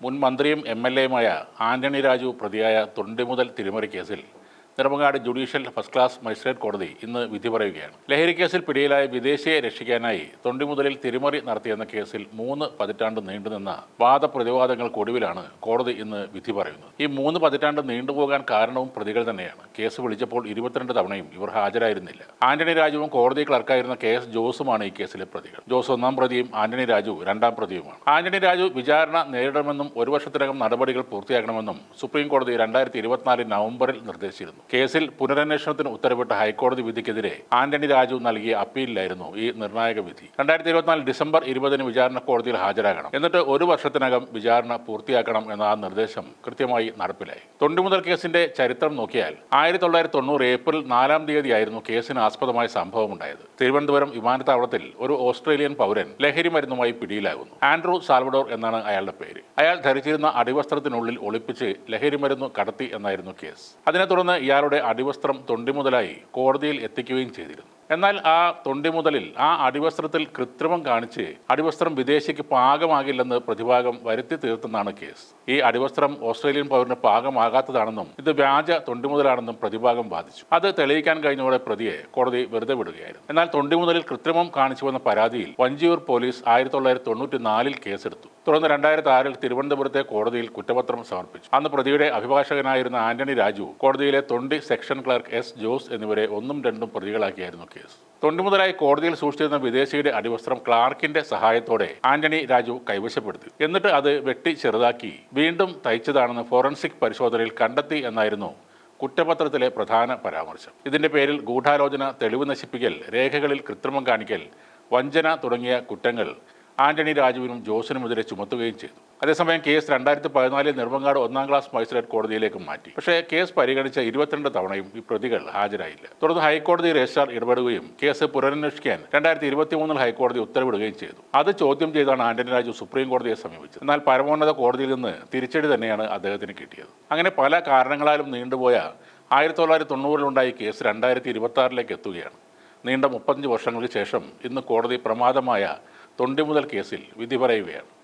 മുൻ മന്ത്രിയും M L എയുമായ ആന്റണി രാജു പ്രതിയായ തൊണ്ടിമുതൽ തിരിമറി കേസിൽ Nedumangad judicial first class magistrate കോടതി ഇന്ന് വിധി പറയുകയാണ്. ലഹരി കേസിൽ പിടിയിലായ വിദേശിയെ രക്ഷിക്കാനായി തൊണ്ടിമുതലിൽ തിരിമറി നടത്തിയെന്ന കേസിൽ മൂന്ന് പതിറ്റാണ്ട് നീണ്ടുനിന്ന വാദപ്രതിവാദങ്ങൾക്കൊടുവിലാണ് കോടതി ഇന്ന് വിധി പറയുന്നത്. ഈ മൂന്ന് പതിറ്റാണ്ട് നീണ്ടുപോകാൻ കാരണവും പ്രതികൾ തന്നെയാണ്. കേസ് വിളിച്ചപ്പോൾ ഇരുപത്തിരണ്ട് തവണയും ഇവർ ഹാജരായിരുന്നില്ല. ആന്റണി രാജുവും കോടതി ക്ലർക്കായിരുന്ന കെ എസ് ജോസുമാണ് ഈ കേസിലെ പ്രതികൾ. ജോസ് ഒന്നാം പ്രതിയും ആന്റണി രാജു രണ്ടാം പ്രതിയുമാണ്. ആന്റണി രാജു വിചാരണ നേരിടണമെന്നും ഒരു വർഷത്തിനകം നടപടികൾ പൂർത്തിയാക്കണമെന്നും സുപ്രീം കോടതി രണ്ടായിരത്തി ഇരുപത്തിനാല് നവംബറിൽ നിർദ്ദേശിച്ചിരുന്നു. കേസിൽ പുനരന്വേഷണത്തിന് ഉത്തരവിട്ട ഹൈക്കോടതി വിധിക്കെതിരെ ആന്റണി രാജു നൽകിയ അപ്പീലിലായിരുന്നു ഈ നിർണായക വിധി. രണ്ടായിരത്തി ഇരുപത്തിനാല് ഡിസംബർ ഇരുപതിന് വിചാരണ കോടതിയിൽ ഹാജരാകണം. എന്നിട്ട് ഒരു വർഷത്തിനകം വിചാരണ പൂർത്തിയാക്കണം എന്ന ആ നിർദ്ദേശം കൃത്യമായി നടപ്പിലായി. തൊണ്ടുമുതൽ കേസിന്റെ ചരിത്രം നോക്കിയാൽ ആയിരത്തി തൊള്ളായിരത്തി തൊണ്ണൂറ് ഏപ്രിൽ നാലാം തീയതിയായിരുന്നു കേസിന് ആസ്പദമായ സംഭവം ഉണ്ടായത് തിരുവനന്തപുരം വിമാനത്താവളത്തിൽ ഒരു ഓസ്ട്രേലിയൻ പൗരൻ ലഹരി മരുന്നുമായി പിടിയിലാകുന്നു. ആൻഡ്രൂ സാൽവഡോർ എന്നാണ് അയാളുടെ പേര്. അയാൾ ധരിച്ചിരുന്ന അടിവസ്ത്രത്തിനുള്ളിൽ ഒളിപ്പിച്ച് ലഹരി മരുന്ന് കടത്തി എന്നായിരുന്നു കേസ്. അതിനെ തുടർന്ന് ഇയാളുടെ അടിവസ്ത്രം തൊണ്ടിമുതലായി കോടതിയിൽ എത്തിക്കുകയും ചെയ്തിരുന്നു. എന്നാൽ ആ തൊണ്ടിമുതലിൽ ആ അടിവസ്ത്രത്തിൽ കൃത്രിമം കാണിച്ച് അടിവസ്ത്രം വിദേശിക്ക് പാകമാകില്ലെന്ന് പ്രതിഭാഗം വരുത്തി തീർത്തെന്നാണ് കേസ്. ഈ അടിവസ്ത്രം ഓസ്ട്രേലിയൻ പൗരന് പാകമാകാത്തതാണെന്നും ഇത് വ്യാജ തൊണ്ടിമുതലാണെന്നും പ്രതിഭാഗം വാദിച്ചു. അത് തെളിയിക്കാൻ കഴിഞ്ഞതോടെ പ്രതിയെ കോടതി വെറുതെ വിടുകയായിരുന്നു. എന്നാൽ തൊണ്ടിമുതലിൽ കൃത്രിമം കാണിച്ചുവെന്ന പരാതിയിൽ വഞ്ചിയൂർ പോലീസ് ആയിരത്തി തൊള്ളായിരത്തി തൊണ്ണൂറ്റി നാലിൽ കേസെടുത്തു. തുടർന്ന് രണ്ടായിരത്തി ആറിൽ തിരുവനന്തപുരത്തെ കോടതിയിൽ കുറ്റപത്രം സമർപ്പിച്ചു. അന്ന് പ്രതിയുടെ അഭിഭാഷകനായിരുന്ന ആന്റണി രാജു കോടതിയിലെ തൊണ്ടി സെക്ഷൻ ക്ലർക്ക് എസ് ജോസ് എന്നിവരെ ഒന്നും രണ്ടും പ്രതികളാക്കിയായിരുന്നു കേസ്. തൊണ്ടുമുതലായി കോടതിയിൽ സൂക്ഷിച്ചിരുന്ന വിദേശിയുടെ അടിവസ്ത്രം ക്ലാർക്കിന്റെ സഹായത്തോടെ ആന്റണി രാജു കൈവശപ്പെടുത്തി. എന്നിട്ട് അത് വെട്ടി ചെറുതാക്കി വീണ്ടും തയ്ച്ചതാണെന്ന് ഫോറൻസിക് പരിശോധനയിൽ കണ്ടെത്തി എന്നായിരുന്നു കുറ്റപത്രത്തിലെ പ്രധാന പരാമർശം. ഇതിന്റെ പേരിൽ ഗൂഢാലോചന തെളിവ് നശിപ്പിക്കൽ രേഖകളിൽ കൃത്രിമം കാണിക്കൽ വഞ്ചന തുടങ്ങിയ കുറ്റങ്ങൾ ആന്റണി രാജുവിനും ജോസിനുമെതിരെ ചുമത്തുകയും ചെയ്തു. അതേസമയം കേസ് രണ്ടായിരത്തി പതിനാലിൽ നെടുമങ്ങാട് ഒന്നാം ക്ലാസ് മജിസ്ട്രേറ്റ് കോടതിയിലേക്ക് മാറ്റി. പക്ഷേ കേസ് പരിഗണിച്ച ഇരുപത്തിരണ്ട് തവണയും ഈ പ്രതികൾ ഹാജരായില്ല. തുടർന്ന് ഹൈക്കോടതി രജിസ്ട്രാർ ഇടപെടുകയും കേസ് പുനരന്വേഷിക്കാൻ രണ്ടായിരത്തി ഇരുപത്തി മൂന്നിൽ ഹൈക്കോടതി ഉത്തരവിടുകയും ചെയ്തു. അത് ചോദ്യം ചെയ്താണ് ആന്റണി രാജു സുപ്രീം കോടതിയെ സമീപിച്ചത്. എന്നാൽ പരമോന്നത കോടതിയിൽ നിന്ന് തിരിച്ചടി തന്നെയാണ് അദ്ദേഹത്തിന് കിട്ടിയത്. അങ്ങനെ പല കാരണങ്ങളാലും നീണ്ടുപോയ ആയിരത്തി തൊള്ളായിരത്തി തൊണ്ണൂറിലുണ്ടായ കേസ് രണ്ടായിരത്തി ഇരുപത്തി എത്തുകയാണ്. നീണ്ട മുപ്പത്തഞ്ച് വർഷങ്ങൾക്ക് ശേഷം ഇന്ന് കോടതി പ്രമാദമായ തൊണ്ടിമുതൽ കേസിൽ വിധി പറയുകയാണ്.